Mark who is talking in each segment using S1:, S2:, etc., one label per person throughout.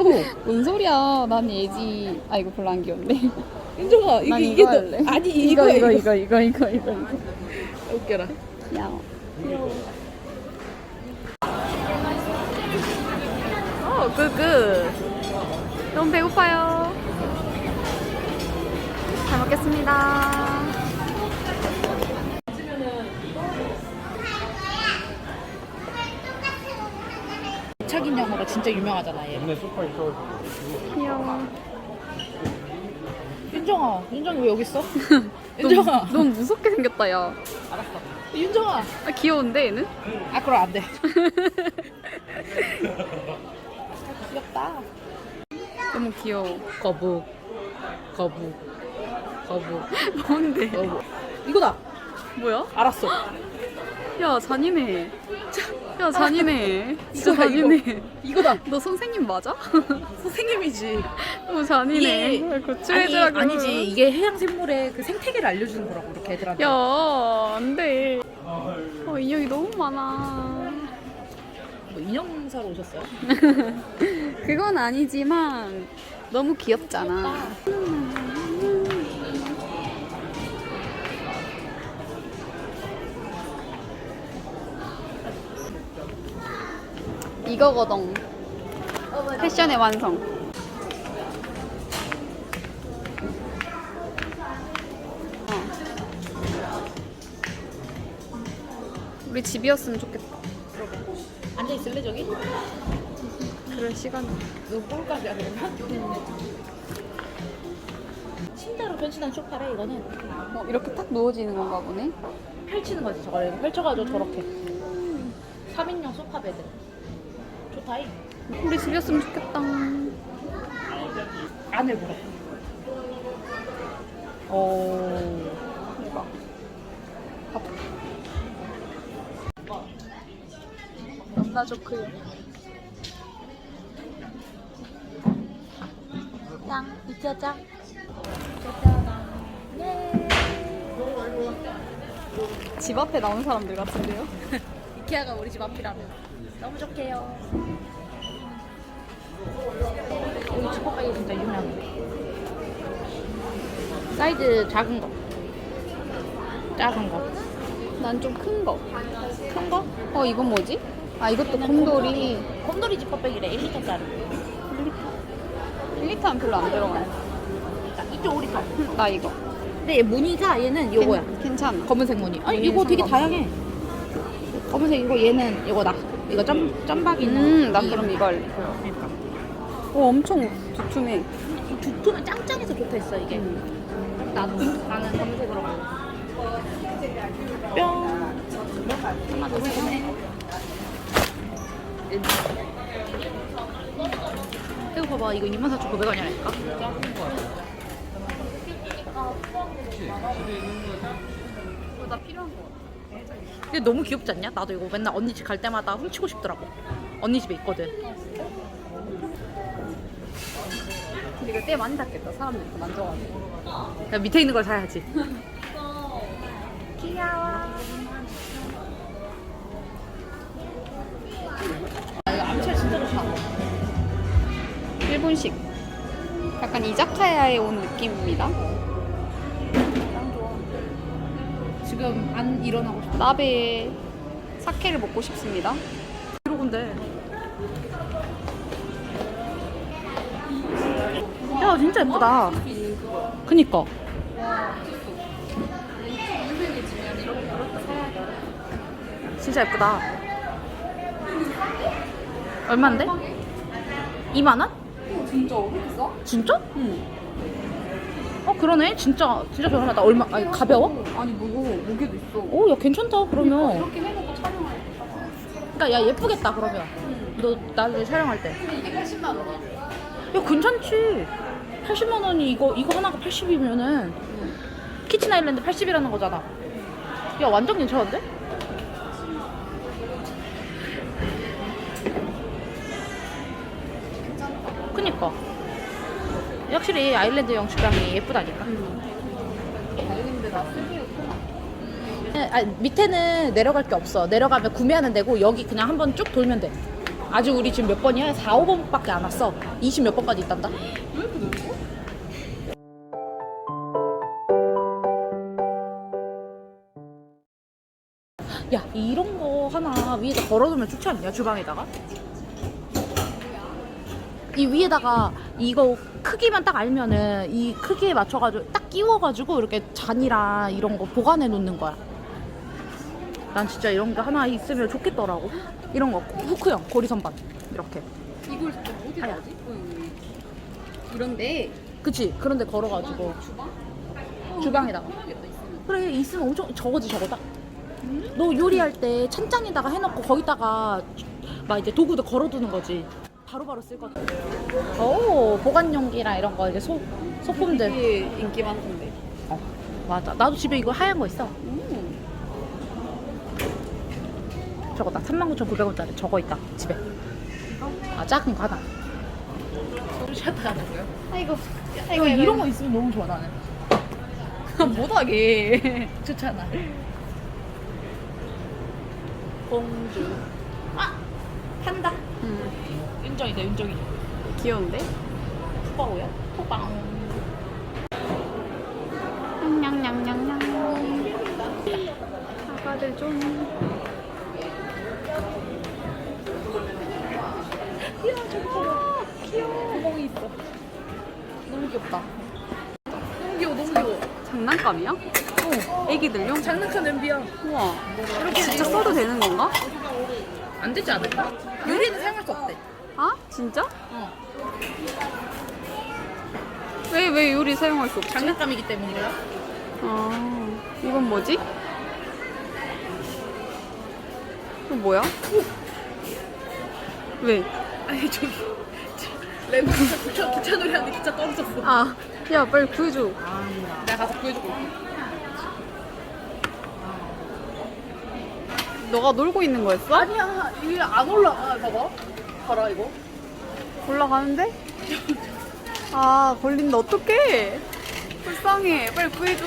S1: 있어?
S2: 뭔 소리야? 난 예지. 아 이거 별로 안 귀엽네.
S1: 윤정아 이게
S2: 난
S1: 이게
S2: 이거
S1: 너
S2: 할래.
S1: 아니
S2: 이거
S1: 이거
S2: 이거 이거 이거 이거 이거.
S1: 웃겨라.
S2: 귀여워.
S1: 어 굿굿.
S2: 너무 배고파요. 잘 먹겠습니다.
S1: 차 인형으로 진짜 유명하잖아 얘.
S3: 동네 소파 있어.
S2: 귀여워.
S1: 윤정아 윤정이 왜 여기 있어? 윤정아
S2: 너무, 너무 무섭게 생겼다 야.
S1: 알았어. 윤정아
S2: 아 귀여운데 얘는?
S1: 아 그럼 안 돼. 귀엽다.
S2: 너무 귀여워.
S1: 거북 거북 거북
S2: 뭔데?
S1: 거북 이거다.
S2: 뭐야?
S1: 알았어.
S2: 야 잔인해. 야 잔인해. 진짜
S1: 이거다, 이거.
S2: 잔인해.
S1: 이거다.
S2: 너 선생님 맞아?
S1: 선생님이지.
S2: 너무 잔인해.
S1: 이게- 아니,
S2: 고추해주라고.
S1: 아니지 이게 해양 생물의 그 생태계를 알려주는 거라고 이렇게 애들한테.
S2: 야, 안 돼. 어, 인형이 너무 많아.
S1: 뭐 인형 사러 오셨어요?
S2: 그건 아니지만 너무 귀엽잖아. 이거거든. 패션의 완성. 어. 우리 집이었으면 좋겠다.
S1: 앉아 있을래 저기?
S2: 그럴 시간.
S1: 너 꼴값이야 그러면? 침대로 변신한 소파래 이거는
S2: 어, 이렇게 탁 누워지는 건가 보네.
S1: 펼치는 거지 저걸 펼쳐가지고 저렇게 3인용 소파 베드 좋다 이
S2: 우리 집이었으면 좋겠다.
S1: 안을 보라 오
S2: 대박. 남자 좋고요.
S1: 짱 이자
S2: 짱집 앞에 나온 사람들 같은데요?
S1: 이케아가 우리 집 앞이라면 너무 좋게요 여기 주먹가게 진짜 유명해 사이즈 작은 거 작은 거
S2: 난 좀 큰 거.
S1: 큰 거?
S2: 어, 이건 뭐지? 아, 이것도 곰돌이.
S1: 곰돌이 지퍼백이래 1리터짜리
S2: 1리터는 별로 안 들어가네.
S1: 이쪽 5리터
S2: 나 이거.
S1: 근데 얘 무늬가 얘는 요거야
S2: 괜- 괜찮아.
S1: 검은색 무늬 아니 이거 되게. 다양해 검은색 이거 얘는 이거 낙 이거 점 점박이
S2: 음, 나 그럼 이거 할래.
S1: 그러니까.
S2: 오, 엄청 두툼해.
S1: 두툼은 짱짱해서 좋다 했어 이게. 나도 나는 검은색으로 뿅. 하나 더 사네 이거 봐봐 이거 24,900원이라니까?
S2: 나 필요한 거 같아.
S1: 근데 너무 귀엽지 않냐? 나도 이거 맨날 언니 집 갈 때마다 훔치고 싶더라고 언니 집에 있거든
S2: 근데 이거 때 많이 닿겠다. 사람들 이렇게 만져가지고.
S1: 야, 밑에 있는 걸 사야지 귀여워 아, 이거 암철 진짜 좋다
S2: 일본식. 약간 이자카야에 온 느낌입니다.
S1: 지금 안 일어나고 싶어
S2: 나베에 사케를 먹고 싶습니다.
S1: 이러건데 야 진짜 예쁘다 그니까 진짜 예쁘다 얼만데? 2만 원?
S2: 진짜 왜 비싸?
S1: 진짜?
S2: 응.
S1: 어 그러네 진짜 진짜 저렴하다 얼마 아니 가벼워?
S2: 아니 무거 무게도 있어.
S1: 오 야 괜찮다 그러면
S2: 이렇게 해놓고 촬영할 때.
S1: 그러니까 야 예쁘겠다 그러면 너 나중에 촬영할 때
S2: 이게 80만 원이야.
S1: 야 괜찮지 80만 원이 이거 이거 하나가 80이면은 키친 아일랜드 80이라는 거잖아 야 완전 괜찮은데? 그니까 확실히 아일랜드형 주방이 예쁘다니까
S2: 나 쓰기
S1: 아, 밑에는 내려갈 게 없어. 내려가면 구매하는 데고 여기 그냥 한번 쭉 돌면 돼. 아직 우리 지금 몇 번이야? 4, 5번밖에 안 왔어. 20 몇 번까지 있단다. 야 이런 거 하나 위에다 걸어두면 좋지 않냐 주방에다가 이 위에다가 이거 크기만 딱 알면은 이 크기에 맞춰가지고 딱 끼워가지고 이렇게 잔이랑 이런 거 보관해 놓는 거야. 난 진짜 이런 게 하나 있으면 좋겠더라고. 이런 거. 후크형 고리 선반. 이렇게.
S2: 이걸 어디
S1: 아야.
S2: 하지? 이런데?
S1: 그치. 그런데 걸어가지고.
S2: 주방?
S1: 주방에다가.
S2: 하겠다 있으면.
S1: 그래 있으면 엄청 저거지 저거다. 너 요리할 때 찬장에다가 해놓고 거기다가 막 이제 도구도 걸어두는 거지 바로바로 쓸 거지 오 보관 용기랑 이런 거 이제 소, 소품들
S2: 되게 인기 많던데.
S1: 어, 맞아 나도 집에 이거 하얀 거 있어
S2: 음.
S1: 저거 나 39,900원짜리 저거 있다 집에 아 작은 거 하나 샷 하자고요?
S2: 아이고.
S1: 이거 이런 거 있으면 너무 좋아 나는
S2: 못하게.
S1: 좋잖아 공주 아! 판다
S2: 음.
S1: 윤정이다 윤정이
S2: 귀여운데?
S1: 토바오야? 토방
S2: 냥냥냥냥. 사과들 좀.
S1: 야 저기 봐봐 귀여워 구멍이 있어 너무 귀엽다 너무 귀여워 너무 귀여워
S2: 장난감이야?
S1: 어
S2: 애기들용?
S1: 장난감 냄비야
S2: 우와. 이렇게 진짜 써도 되는 건가?
S1: 안 되지 않을까? 유리는 사용할 수 없대
S2: 아? 진짜?
S1: 어
S2: 왜, 왜 요리 사용할 수 없지?
S1: 장난감이기 때문이래요
S2: 아, 이건 뭐지? 이거 뭐야? 왜?
S1: 아니 저기 레몬 기차, 기차 놀이 하는데 기차 떨어졌어
S2: 아, 야, 빨리 구해줘.
S1: 내가 가서 구해주고 올게
S2: 너가 놀고 있는 거였어?
S1: 아니야 이게 안 올라가 봐봐 봐라 이거
S2: 올라가는데? 아, 걸린다. 어떡해. 불쌍해. 빨리 구해줘.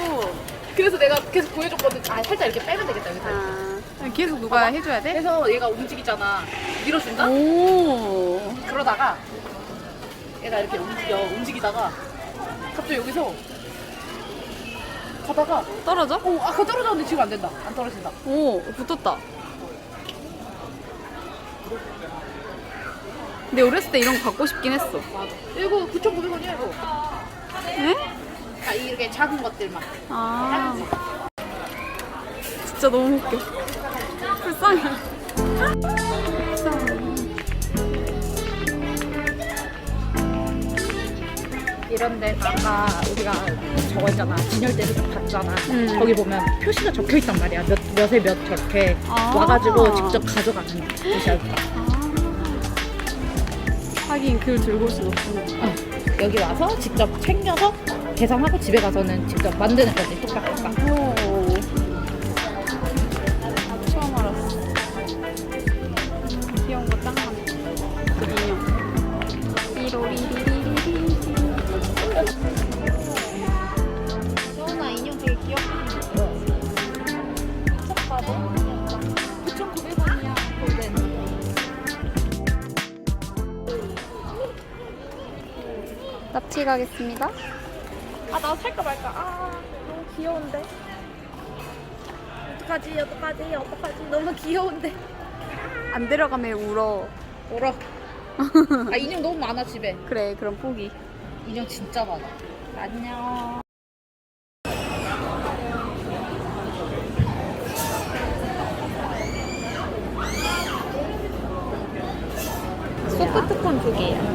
S1: 그래서 내가 계속 구해줬거든 아 살짝 이렇게 빼면 되겠다 여기서
S2: 아, 계속 누가 해줘야 돼?
S1: 그래서 얘가 움직이잖아 밀어준다?
S2: 오.
S1: 그러다가 얘가 이렇게 움직여 움직이다가 갑자기 여기서 가다가
S2: 떨어져?
S1: 어 아까 떨어졌는데 지금 안 된다 안 떨어진다
S2: 오, 붙었다. 근데 어렸을 때 이런 거 갖고 싶긴 했어.
S1: 이거 9,900원이야 이거
S2: 에?
S1: 아 이렇게 작은 것들만
S2: 아. 진짜 너무 웃겨. 불쌍해.
S1: 이런 데다가 우리가 저거 있잖아 진열대를 봤잖아
S2: 음.
S1: 거기 보면 표시가 적혀 있단 말이야 몇, 몇에 몇 저렇게
S2: 아.
S1: 와가지고 직접 가져가는 곳이야
S2: 하긴 글 들고 올 순 없구나.
S1: 어, 여기 와서 직접 챙겨서 계산하고 집에 가서는 직접 만드는 거지 똑딱똑
S2: 납치 가겠습니다.
S1: 아 나 살까 말까 아 너무 귀여운데 어떡하지 어떡하지 어떡하지 너무 귀여운데
S2: 안 데려가면 울어.
S1: 울어 아 인형 너무 많아 집에
S2: 그래, 그럼 포기.
S1: 인형 진짜 많아 안녕
S2: 소프트콘 두 개요.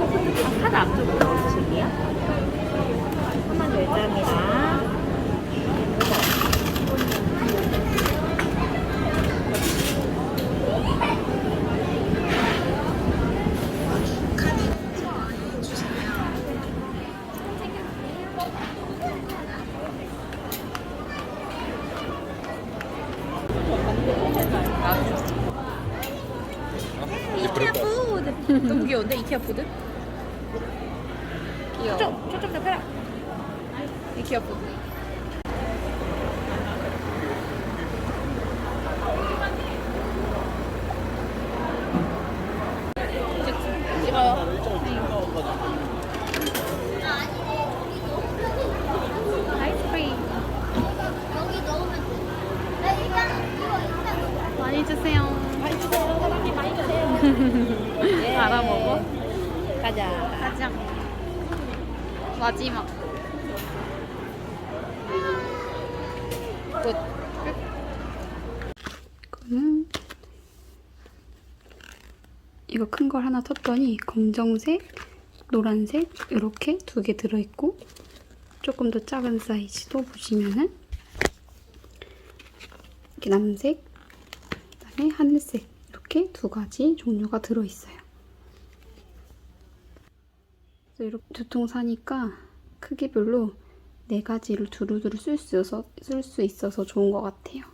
S1: 카드 앞쪽으로 넣어주실게요 하나 열장이랑 이케아 푸드 너무 귀여운데 이케아 푸드?
S2: 귀여워.
S1: 초점 초점 좀 해라 이케아 푸드
S2: 하나 먹어?
S1: 가자.
S2: 가자. 마지막.
S1: 끝.
S2: 이거는 이거 큰 걸 하나 텄더니 검정색, 노란색 이렇게 두 개 들어있고 조금 더 작은 사이즈도 보시면은 이렇게 남색, 그다음에 하늘색 이렇게 두 가지 종류가 들어있어요. 그래서 이렇게 두 통 사니까 크기별로 네 가지를 두루두루 쓸 수 있어서, 쓸 수 있어서 좋은 것 같아요.